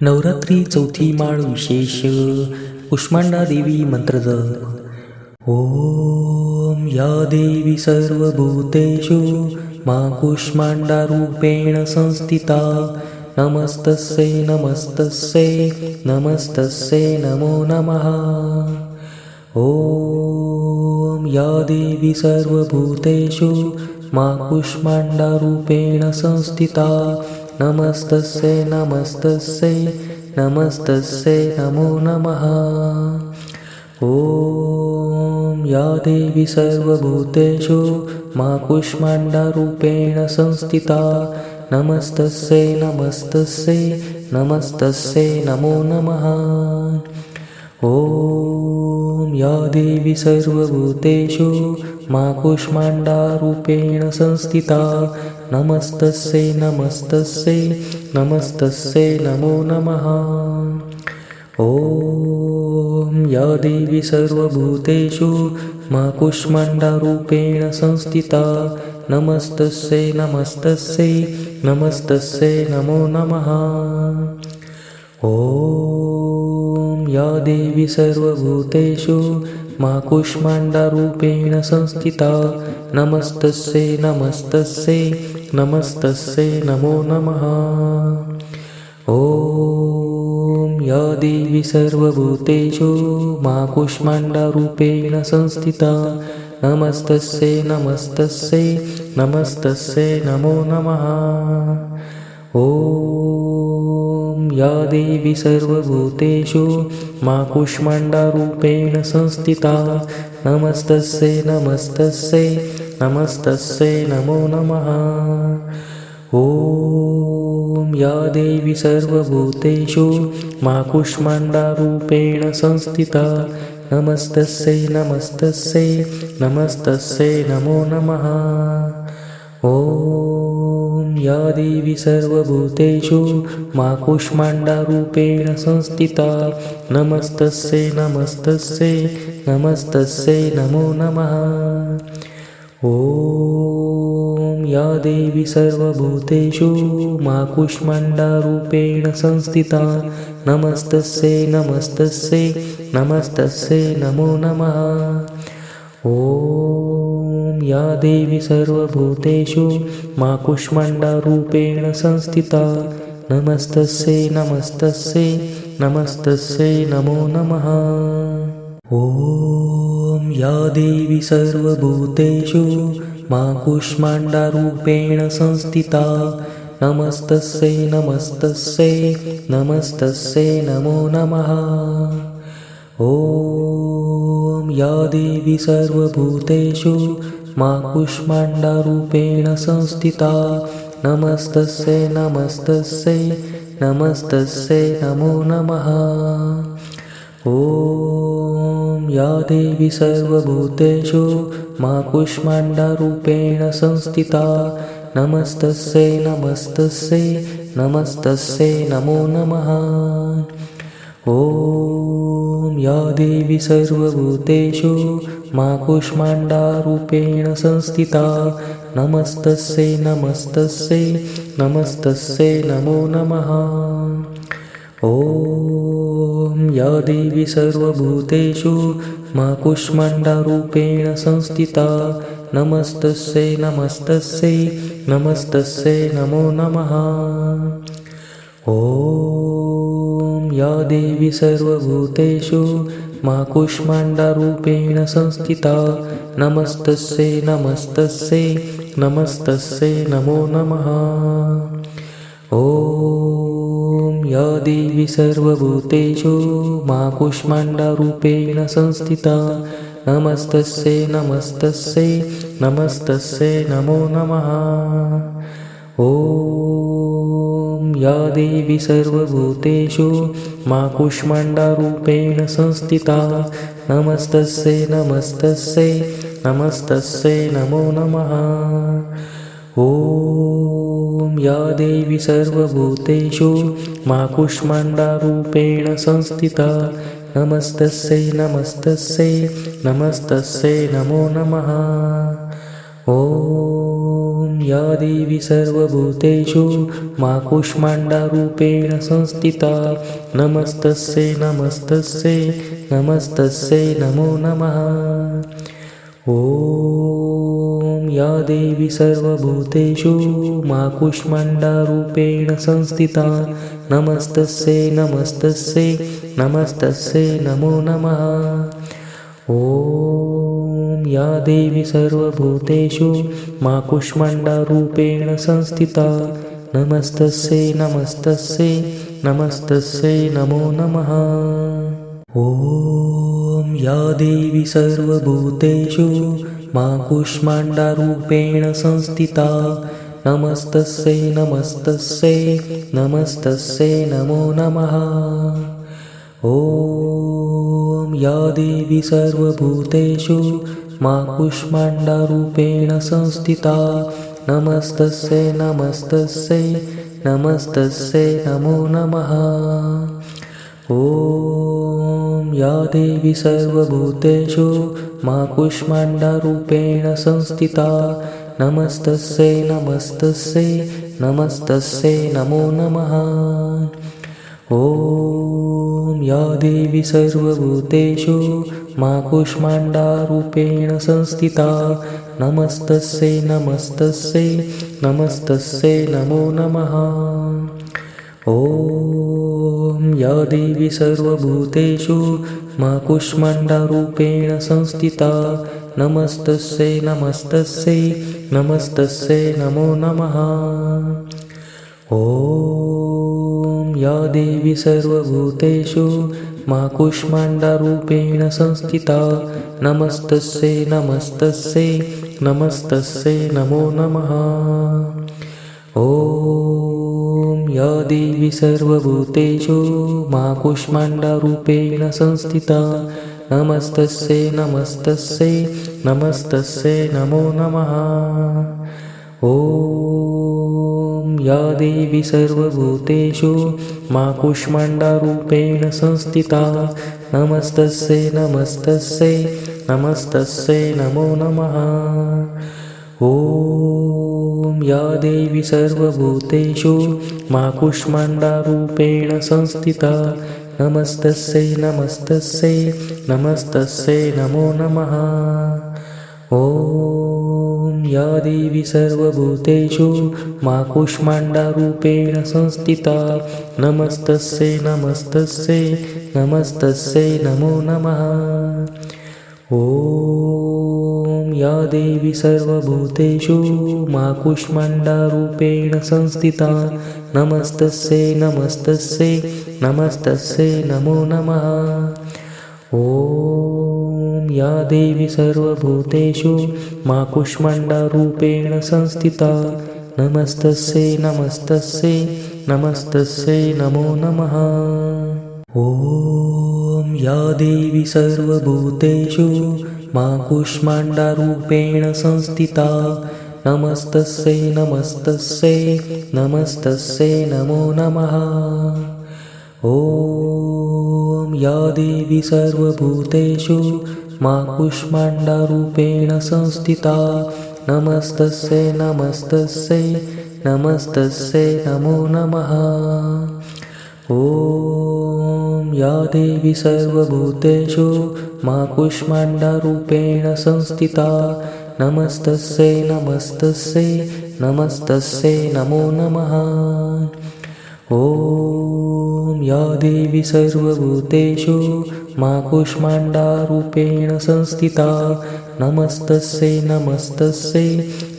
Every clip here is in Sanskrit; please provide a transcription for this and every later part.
नवरात्री चौथी माळ विशेष कुष्मांडा देवी मंत्रजप ओम या देवी सर्वभूतेषु मा कुष्माण्डारूपेण संस्थिता. नमस्तस्यै नमस्तस्यै नमस्तस्यै नमो नमः. ॐ या देवी सर्वभूतेषु मा कुष्माण्डारूपेण संस्थिता नमस्तस्यै नमस्तस्यै नमस्तस्यै नमो नमः। ॐ या देवी सर्वभूतेषु मा कुष्माण्डारूपेण संस्थिता। नमस्तस्यै नमस्तस्यै नमस्तस्यै नमो नमः। ॐ या देवी सर्वभूतेषु मा कुष्माण्डारूपेण संस्थिता नमस्तस्यै नमस्तस्यै नमस्तस्यै नमो नमः। ॐ या देवी सर्वभूतेषु मा कुष्माण्डारूपेण संस्थिता। नमस्तस्यै नमस्तस्यै नमस्तस्यै नमो नमः। ॐ या देवी सर्वभूतेषु मा कुष्माण्डारूपेण संस्थिता। नमस्तस्यै नमस्तस्यै नमस्तस्यै नमो नमः। ॐ या देवी सर्वभूतेषु मा कुष्माण्डारूपेण संस्थिता। नमस्तस्यै नमस्तस्यै नमस्तस्यै नमो नमः। ॐ या देवी सर्वभूतेषु मा कुष्माण्डारूपेण संस्थिता। नमस्तस्यै नमस्तस्यै नमस्तस्यै नमो नमः। ॐ या देवी सर्वभूतेषु मा कुष्माण्डारूपेण संस्थिता। नमस्तस्यै नमस्तस्यै नमस्तस्यै नमो नमः। ॐ या देवी सर्वभूतेषु मा कुष्माण्डारूपेण संस्थिता। नमस्तस्यै नमस्तस्यै नमस्तस्यै नमो नमः ॐ या देवी सर्वभूतेषु मा कुष्माण्डारूपेण संस्थिता। नमस्तस्यै नमस्तस्यै नमस्तस्यै नमो नमः। ॐ या देवी सर्वभूतेषु मा कुष्माण्डारूपेण संस्थिता। नमस्तस्यै नमस्तस्यै नमस्तस्यै नमो नमः ॐ या देवी सर्वभूतेषु मा कुष्माण्डारूपेण संस्थिता। नमस्तस्यै नमस्तस्यै नमस्तस्यै नमो नमः। ॐ या देवी सर्वभूतेषु मा कुष्माण्डारूपेण संस्थिता। नमस्तस्यै नमस्तस्यै नमस्तस्यै नमो नमः ॐ या देवी सर्वभूतेषु मा कुष्माण्डारूपेण संस्थिता। नमस्तस्यै नमस्तस्यै नमस्तस्यै नमो नमः। ॐ या देवी सर्वभूतेषु मा कुष्माण्डारूपेण संस्थिता। नमस्तस्यै नमस्तस्यै नमस्तस्यै नमो नमः। ॐ या देवी सर्वभूतेषु मा कुष्माण्डारूपेण संस्थिता। नमस्तस्यै नमस्तस्यै नमस्तस्यै नमो नमः। ॐ या देवी सर्वभूतेषु मा कुष्माण्डारूपेण संस्थिता। नमस्तस्यै नमस्तस्यै नमस्तस्यै नमो नमः। ॐ या देवी सर्वभूतेषु मा कुष्माण्डारूपेण संस्थिता। नमस्तस्यै नमस्तस्यै नमस्तस्यै नमो नमः। ॐ या देवी सर्वभूतेषु मा कुष्माण्डारूपेण संस्थिता। नमस्तस्यै नमस्तस्यै नमस्तस्यै नमो नमः। ॐ या देवी सर्वभूतेषु मा कुष्माण्डारूपेण संस्थिता। नमस्तस्यै नमस्तस्यै नमस्तस्यै नमो नमः। ॐ या देवी सर्वभूतेषु मा कुष्माण्डारूपेण संस्थिता। नमस्तस्यै नमस्तस्यै नमस्तस्यै नमो नमः ॐ या देवी सर्वभूतेषु मा कुष्माण्डारूपेण संस्थिता। नमस्तस्यै नमस्तस्यै नमस्तस्यै नमो नमः। ॐ या देवी सर्वभूतेषु मा कुष्माण्डारूपेण संस्थिता। नमस्तस्यै नमस्तस्यै नमस्तस्यै नमो नमः। ॐ या देवी सर्वभूतेषु मा कुष्माण्डारूपेण संस्थिता। नमस्तस्यै नमस्तस्यै नमस्तस्यै नमो नमः। ॐ या देवी सर्वभूतेषु मा कुष्माण्डारूपेण संस्थिता। नमस्तस्यै नमस्तस्यै नमस्तस्यै नमो नमः ॐ या देवी सर्वभूतेषु मा कुष्माण्डारूपेण संस्थिता। नमस्तस्यै नमस्तस्यै नमस्तस्यै नमो नमः। ॐ या देवी सर्वभूतेषु मा कुष्माण्डारूपेण संस्थिता। नमस्तस्यै नमस्तस्यै नमस्तस्यै नमो नमः ॐ या देवी सर्वभूतेषु मा कुष्माण्डारूपेण संस्थिता। नमस्तस्यै नमस्तस्यै नमस्तस्यै नमो नमः। ॐ या देवी सर्वभूतेषु मा कुष्माण्डारूपेण संस्थिता। नमस्तस्यै नमस्तस्यै नमस्तस्यै नमो नमः या देवी सर्वभूतेषु मा कुष्माण्डारूपेण संस्थिता नमस्तस्यै नमस्तस्यै नमस्तस्यै नमो नमः। ॐ या देवी सर्वभूतेषु मा कुष्माण्डारूपेण संस्थिता नमस्तस्यै नमस्तस्यै नमस्तस्यै नमो नमः। ॐ या देवी सर्वभूतेषु मा कुष्माण्डारूपेण संस्थिता। नमस्तस्यै नमस्तस्यै नमस्तस्यै नमो नमः। ॐ या देवी सर्वभूतेषु मा कुष्माण्डारूपेण संस्थिता। नमस्तस्यै नमस्तस्यै नमस्तस्यै नमो नमः ॐ या देवी सर्वभूतेषु मा कुष्माण्डारूपेण संस्थिता। नमस्तस्यै नमस्तस्यै नमस्तस्यै नमो नमः। ॐ या देवी सर्वभूतेषु मा कुष्माण्डारूपेण संस्थिता। नमस्तस्यै नमस्तस्यै नमस्तस्यै नमो नमः ॐ या देवी सर्वभूतेषु मा कुष्माण्डारूपेण संस्थिता। नमस्तस्यै नमस्तस्यै नमस्तस्यै नमो नमः। ॐ या देवी सर्वभूतेषु मा कुष्माण्डारूपेण संस्थिता। नमस्तस्यै नमस्तस्यै नमस्तस्यै नमो नमः ॐ या देवी सर्वभूतेषु मा कुष्माण्डारूपेण संस्थिता। नमस्तस्यै नमस्तस्यै नमस्तस्यै नमो नमः। ॐ या देवी सर्वभूतेषु मा कुष्माण्डारूपेण संस्थिता। नमस्तस्यै नमस्तस्यै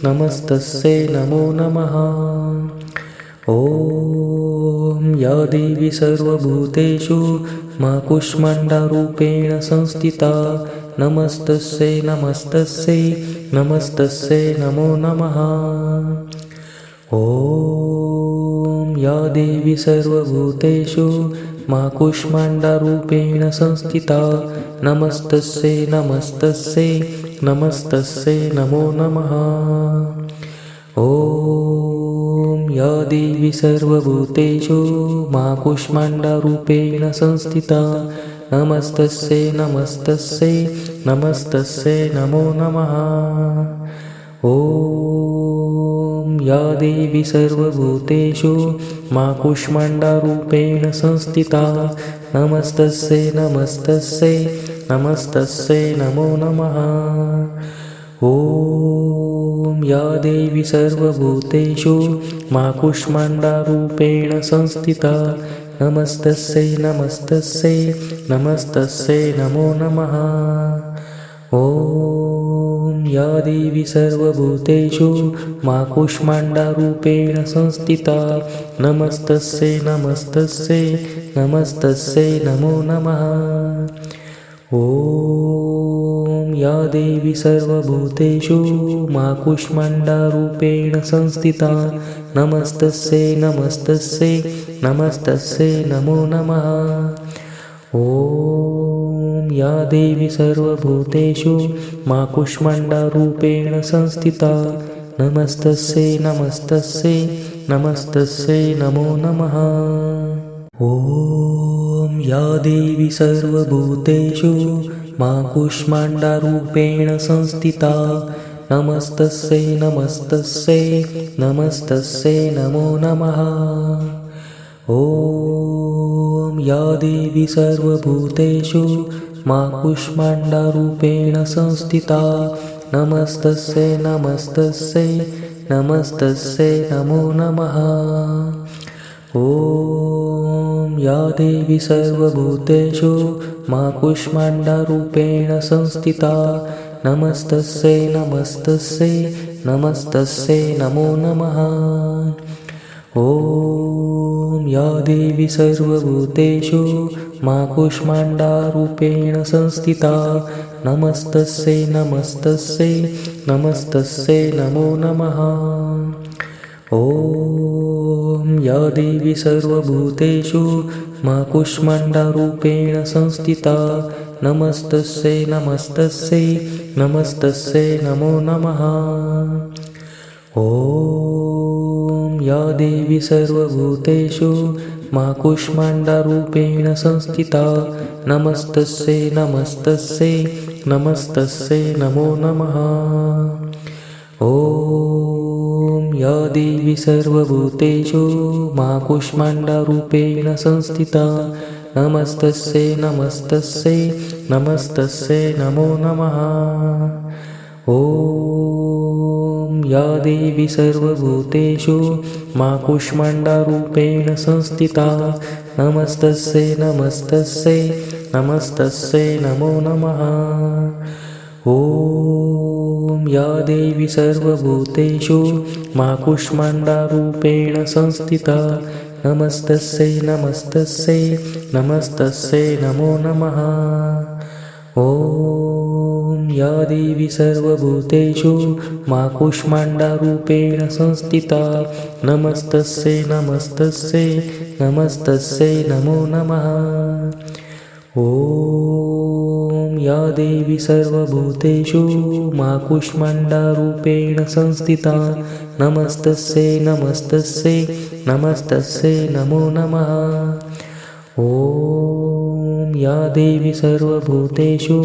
नमस्तस्यै नमो नमः ॐ या देवी सर्वभूतेषु मा कुष्माण्डारूपेण संस्थिता। नमस्तस्यै नमस्तस्यै नमस्तस्यै नमो नमः। ॐ या देवी सर्वभूतेषु मा कुष्माण्डारूपेण संस्थिता। नमस्तस्यै नमस्तस्यै नमस्तस्यै नमो नमः। ॐ या देवी सर्वभूतेषु मा कुष्माण्डारूपेण संस्थिता नमस्तस्यै नमस्तस्यै नमस्तस्यै नमो नमः। ॐ या देवी सर्वभूतेषु मा कुष्माण्डारूपेण संस्थिता नमस्तस्यै नमस्तस्यै नमस्तस्यै नमो नमः ॐ या देवी सर्वभूतेषु मा कुष्माण्डारूपेण संस्थिता। नमस्तस्यै नमस्तस्यै नमस्तस्यै नमो नमः। ॐ या देवी सर्वभूतेषु मा कुष्माण्डारूपेण संस्थिता। नमस्तस्यै नमस्तस्यै नमस्तस्यै नमो नमः। ॐ या देवी सर्वभूतेषु मा कुष्माण्डारूपेण संस्थिता। नमस्तस्यै नमस्तस्यै नमस्तस्यै नमो नमः। ॐ या देवी सर्वभूतेषु मा कुष्माण्डारूपेण संस्थिता। नमस्तस्यै नमस्तस्यै नमस्तस्यै नमो नमः। ॐ या देवी सर्वभूतेषु मा कुष्माण्डारूपेण संस्थिता। नमस्तस्यै नमस्तस्यै नमस्तस्यै नमो नमः। ॐ या देवी सर्वभूतेषु मा कुष्माण्डारूपेण संस्थिता। नमस्तस्यै नमस्तस्यै नमस्तस्यै नमो नमः। ॐ या देवी सर्वभूतेषु मा कुष्माण्डारूपेण संस्थिता। नमस्तस्यै नमस्तस्यै नमस्तस्यै नमो नमः। ॐ या देवी सर्वभूतेषु मा कुष्माण्डारूपेण संस्थिता। नमस्तस्यै नमस्तस्यै नमस्तस्यै नमो नमः। ॐ या देवी सर्वभूतेषु मा कुष्माण्डारूपेण संस्थिता। नमस्तस्यै नमस्तस्यै नमस्तस्यै नमो नमः। ॐ या देवी सर्वभूतेषु मा कुष्माण्डारूपेण संस्थिता। नमस्तस्यै नमस्तस्यै नमस्तस्यै नमो नमः। ॐ या देवी सर्वभूतेषु मा कुष्माण्डारूपेण संस्थिता। नमस्तस्यै नमस्तस्यै नमस्तस्यै नमो नमः। ॐ या देवी सर्वभूतेषु मा कुष्माण्डारूपेण संस्थिता। नमस्तस्यै नमस्तस्यै नमस्तस्यै नमो नमः ॐ या देवी सर्वभूतेषु मा कुष्माण्डारूपेण संस्थिता। नमस्तस्यै नमस्तस्यै नमस्तस्यै नमो नमः। ॐ या देवी सर्वभूतेषु मा कुष्माण्डारूपेण संस्थिता। नमस्तस्यै नमस्तस्यै नमस्तस्यै नमो नमः ॐ या देवी सर्वभूतेषु मा कुष्माण्डारूपेण संस्थिता। नमस्तस्यै नमस्तस्यै नमस्तस्यै नमो नमः। ॐ या देवी सर्वभूतेषु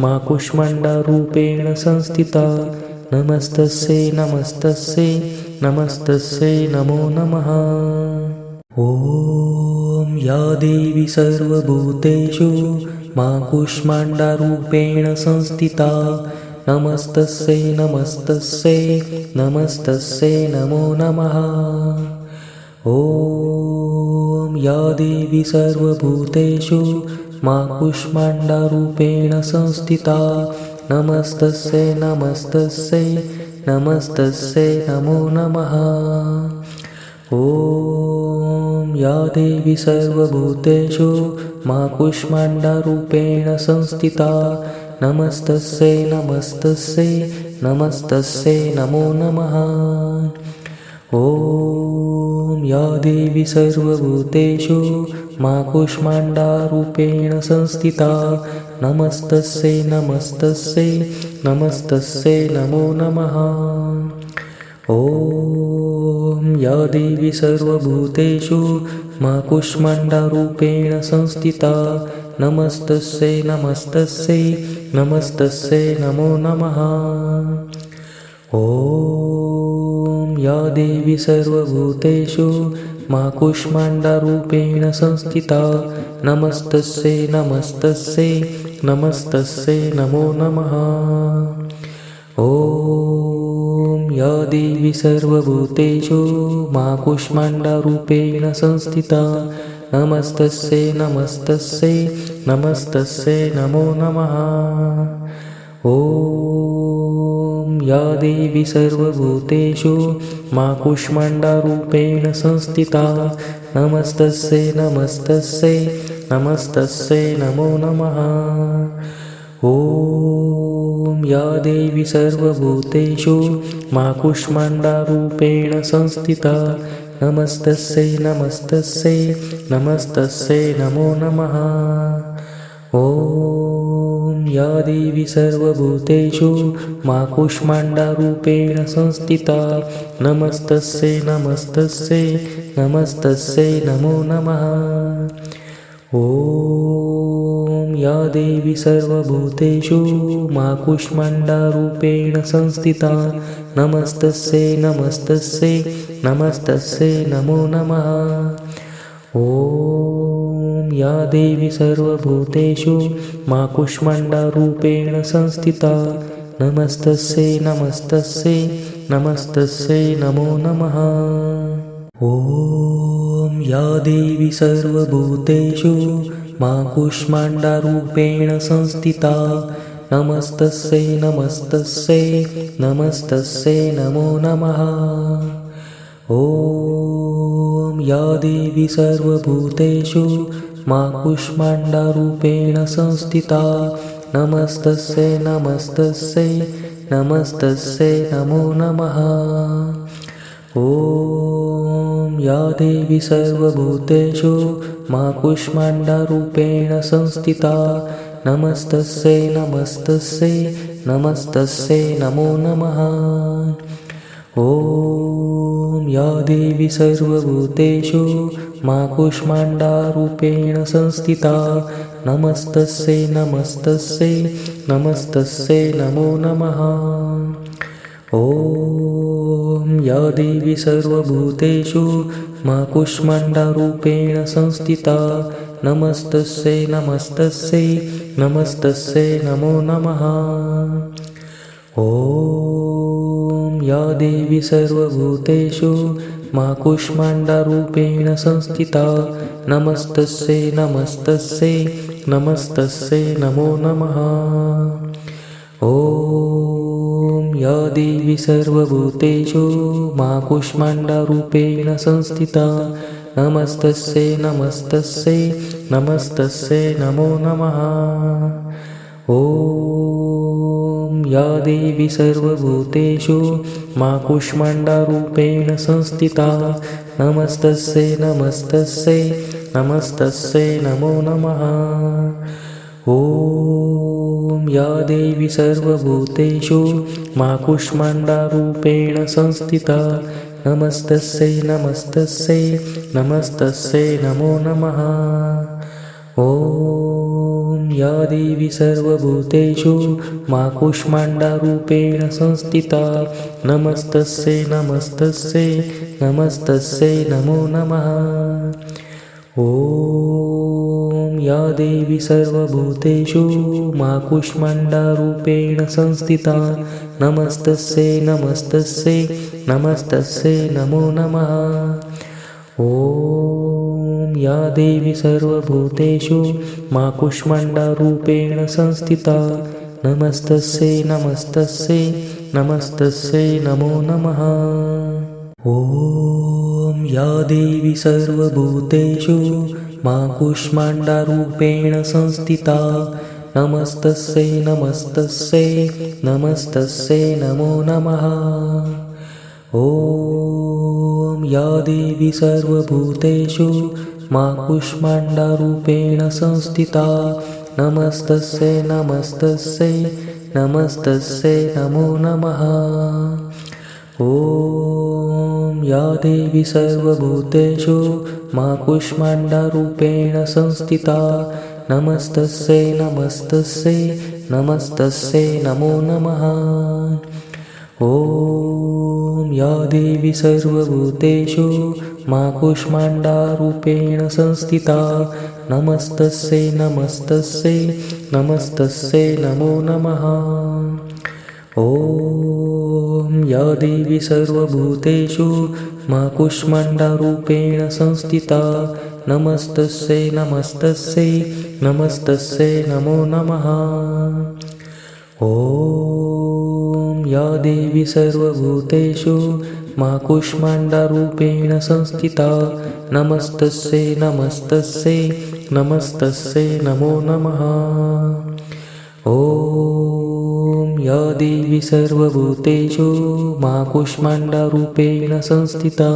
मा कुष्माण्डारूपेण संस्थिता। नमस्तस्यै नमस्तस्यै नमस्तस्यै नमो नमः ॐ या देवी सर्वभूतेषु मा कुष्माण्डारूपेण संस्थिता। नमस्तस्यै नमस्तस्यै नमस्तस्यै नमो नमः। ॐ या देवी सर्वभूतेषु मा कुष्माण्डारूपेण संस्थिता। नमस्तस्यै नमस्तस्यै नमस्तस्यै नमो नमः ॐ या देवी सर्वभूतेषु मा कुष्माण्डारूपेण संस्थिता। नमस्तस्यै नमस्तस्यै नमस्तस्यै नमो नमः। ॐ या देवी सर्वभूतेषु मा कुष्माण्डारूपेण संस्थिता। नमस्तस्यै नमस्तस्यै नमस्तस्यै नमो नमः ॐ या देवी सर्वभूतेषु मा कुष्माण्डारूपेण संस्थिता। नमस्तस्यै नमस्तस्यै नमस्तस्यै नमो नमः। ॐ या देवी सर्वभूतेषु मा कुष्माण्डारूपेण संस्थिता। नमस्तस्यै नमस्तस्यै नमस्तस्यै नमो नमः। ॐ या देवी सर्वभूतेषु मा कुष्माण्डारूपेण संस्थिता। नमस्तस्यै नमस्तस्यै नमस्तस्यै नमो नमः। ॐ या देवी सर्वभूतेषु मा कुष्माण्डारूपेण संस्थिता। नमस्तस्यै नमस्तस्यै नमस्तस्यै नमो नमः। ॐ या देवी सर्वभूतेषु मा कुष्माण्डारूपेण संस्थिता। नमस्तस्यै नमस्तस्यै नमस्तस्यै नमो नमः। ॐ या देवी सर्वभूतेषु मा कुष्माण्डारूपेण संस्थिता। नमस्तस्यै नमस्तस्यै नमस्तस्यै नमो नमः। ॐ या देवी सर्वभूतेषु मा कुष्माण्डारूपेण संस्थिता। नमस्तस्यै नमस्तस्यै नमस्तस्यै नमो नमः। ॐ या देवी सर्वभूतेषु मा कुष्माण्डारूपेण संस्थिता। नमस्तस्यै नमस्तस्यै नमस्तस्यै नमो नमः। ॐ या देवी सर्वभूतेषु मा कुष्माण्डारूपेण संस्थिता। नमस्तस्यै नमस्तस्यै नमस्तस्यै नमो नमः। ॐ या देवी सर्वभूतेषु मा कुष्माण्डारूपेण संस्थिता। नमस्तस्यै नमस्तस्यै नमस्तस्यै नमो नमः। ॐ या देवी सर्वभूतेषु मा कुष्माण्डारूपेण संस्थिता। नमस्तस्यै नमस्तस्यै नमस्तस्यै नमो नमः। ॐ या देवी सर्वभूतेषु मा कुष्माण्डारूपेण संस्थिता। नमस्तस्यै नमस्तस्यै नमस्तस्यै नमो नमः। ॐ या देवी सर्वभूतेषु मा कुष्माण्डारूपेण संस्थिता। नमस्तस्यै नमस्तस्यै नमस्तस्यै नमो नमः। ॐ या देवी सर्वभूतेषु मा कुष्माण्डारूपेण संस्थिता। नमस्तस्यै नमस्तस्यै नमस्तस्यै नमो नमः या देवी सर्वभूतेषु मा कुष्माण्डारूपेण संस्थिता। नमस्तस्यै नमस्तस्यै नमस्तस्यै नमो नमः। ॐ या देवी सर्वभूतेषु मा कुष्माण्डारूपेण संस्थिता। नमस्तस्यै नमस्तस्यै नमस्तस्यै नमो नमः ॐ या देवी सर्वभूतेषु मा कुष्माण्डारूपेण संस्थिता। नमस्तस्यै नमस्तस्यै नमस्तस्यै नमो नमः। ॐ या देवी सर्वभूतेषु मा कुष्माण्डारूपेण संस्थिता। नमस्तस्यै नमस्तस्यै नमस्तस्यै नमो नमः ॐ या देवी सर्वभूतेषु मा कुष्माण्डारूपेण संस्थिता। नमस्तस्यै नमस्तस्यै नमस्तस्यै नमो नमः। ॐ या देवी सर्वभूतेषु मा कुष्माण्डारूपेण संस्थिता। नमस्तस्यै नमस्तस्यै नमस्तस्यै नमो नमः ॐ या देवी सर्वभूतेषु मा कुष्माण्डारूपेण संस्थिता। नमस्तस्यै नमस्तस्यै नमस्तस्यै नमो नमः। ॐ या देवी सर्वभूतेषु मा कुष्माण्डारूपेण संस्थिता। नमस्तस्यै नमस्तस्यै नमस्तस्यै नमो नमः ॐ या देवी सर्वभूतेषु मा कुष्माण्डारूपेण संस्थिता। नमस्तस्यै नमस्तस्यै नमस्तस्यै नमो नमः। ॐ या देवी सर्वभूतेषु मा कुष्माण्डारूपेण संस्थिता। नमस्तस्यै नमस्तस्यै नमस्तस्यै नमो नमः ॐ या देवी सर्वभूतेषु मा कुष्माण्डारूपेण संस्थिता। नमस्तस्यै नमस्तस्यै नमस्तस्यै, नमो नमः। ॐ या देवी सर्वभूतेषु मा कुष्माण्डरूपेण संस्थिता। नमस्तस्यै नमस्तस्यै नमस्तस्यै, नमो नमः। ॐ या देवी सर्वभूतेषु मा कुष्माण्डरूपेण संस्थिता।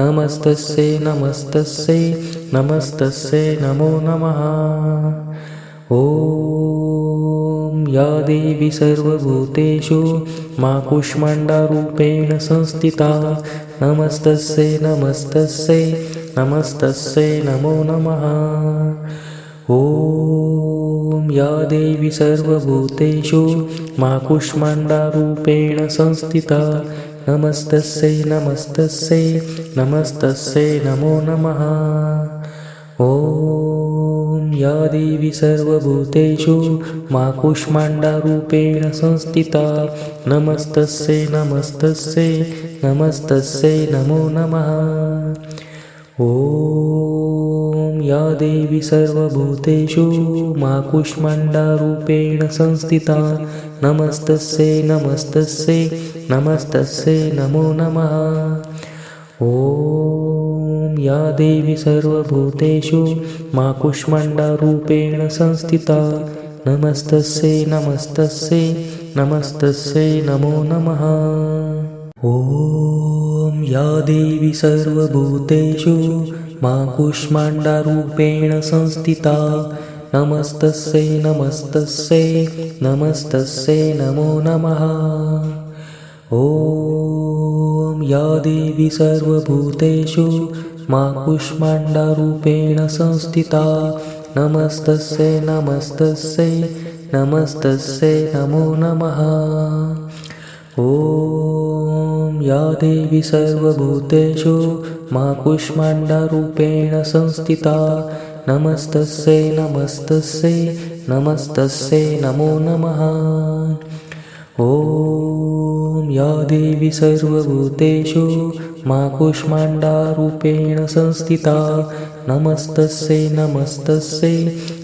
नमस्तस्यै नमस्तस्यै नमस्तस्यै नमो नमः। ॐ या देवी सर्वभूतेषु मा कुष्माण्डारूपेण संस्थिता। नमस्तस्यै नमस्तस्यै नमस्तस्यै नमो नमः। ॐ या देवी सर्वभूतेषु मा कुष्माण्डारूपेण संस्थिता। नमस्तस्यै नमस्तस्यै नमस्तस्यै नमो नमः। ॐ या देवी सर्वभूतेषु मा कुष्माण्डारूपेण संस्थिता। नमस्तस्यै नमस्तस्यै नमस्तस्यै नमो नमः ॐ या देवी सर्वभूतेषु मा कुष्माण्डारूपेण संस्थिता। नमस्तस्यै नमस्तस्यै नमस्तस्यै नमो नमः। ॐ या देवी सर्वभूतेषु मा कुष्माण्डारूपेण संस्थिता। नमस्तस्यै नमस्तस्यै नमस्तस्यै नमो नमः। ॐ या देवी सर्वभूतेषु मा कुष्माण्डारूपेण संस्थिता। नमस्तस्यै नमस्तस्यै नमस्तस्यै नमो नमः। ॐ या देवी सर्वभूतेषु मा कुष्माण्डारूपेण संस्थिता। नमस्तस्यै नमस्तस्यै नमस्तस्यै नमो नमः। ॐ या देवी सर्वभूतेषु मा कुष्माण्डारूपेण संस्थिता। नमस्तस्यै नमस्तस्यै नमस्तस्यै नमो नमः। ॐ या देवी सर्वभूतेषु मा कुष्माण्डारूपेण संस्थिता। नमस्तस्यै नमस्तस्यै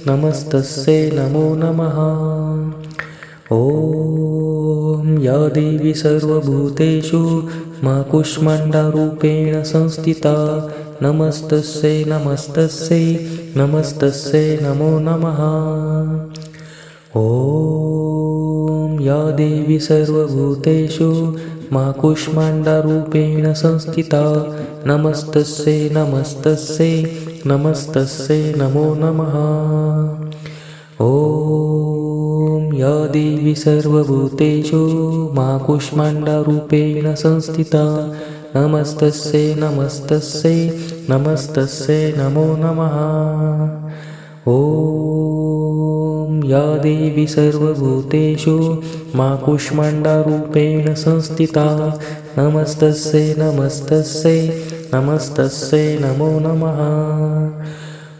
नमस्तस्यै नमो नमः ॐ या देवी सर्वभूतेषु मा कुष्माण्डारूपेण संस्थिता। नमस्तस्यै नमस्तस्यै नमस्तस्यै नमो नमः। ॐ या देवी सर्वभूतेषु मा कुष्माण्डारूपेण संस्थिता। नमस्तस्यै नमस्तस्यै नमस्तस्यै नमो नमः। ॐ या देवी सर्वभूतेषु मा कुष्माण्डारूपेण संस्थिता। नमस्तस्यै नमस्तस्यै नमस्तस्यै नमो नमः। ॐ या देवी सर्वभूतेषु मा कुष्माण्डारूपेण संस्थिता। नमस्तस्यै नमस्तस्यै नमस्तस्यै नमो नमः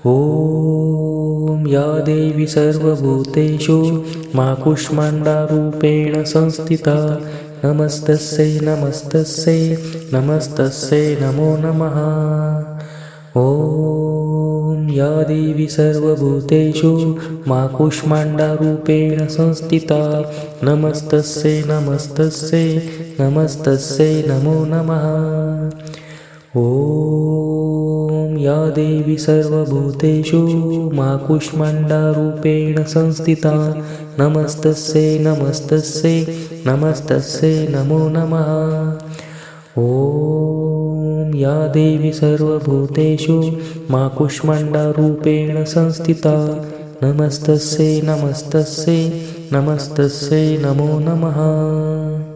ॐ या देवी सर्वभूतेषु मा कुष्माण्डारूपेण संस्थिता। नमस्तस्यै नमस्तस्यै नमस्तस्यै नमो नमः। ॐ या देवी सर्वभूतेषु मा कुष्माण्डारूपेण संस्थिता। नमस्तस्यै नमस्तस्यै नमस्तस्यै नमो नमः। ॐ या देवी सर्वभूतेषु मा कुष्माण्डारूपेण संस्थिता। नमस्तस्यै नमस्तस्यै नमस्तस्यै नमो नमः। ॐ या देवी सर्वभूतेषु मा कुष्माण्डारूपेण संस्थिता। नमस्तस्यै नमस्तस्यै नमस्तस्यै नमो नमः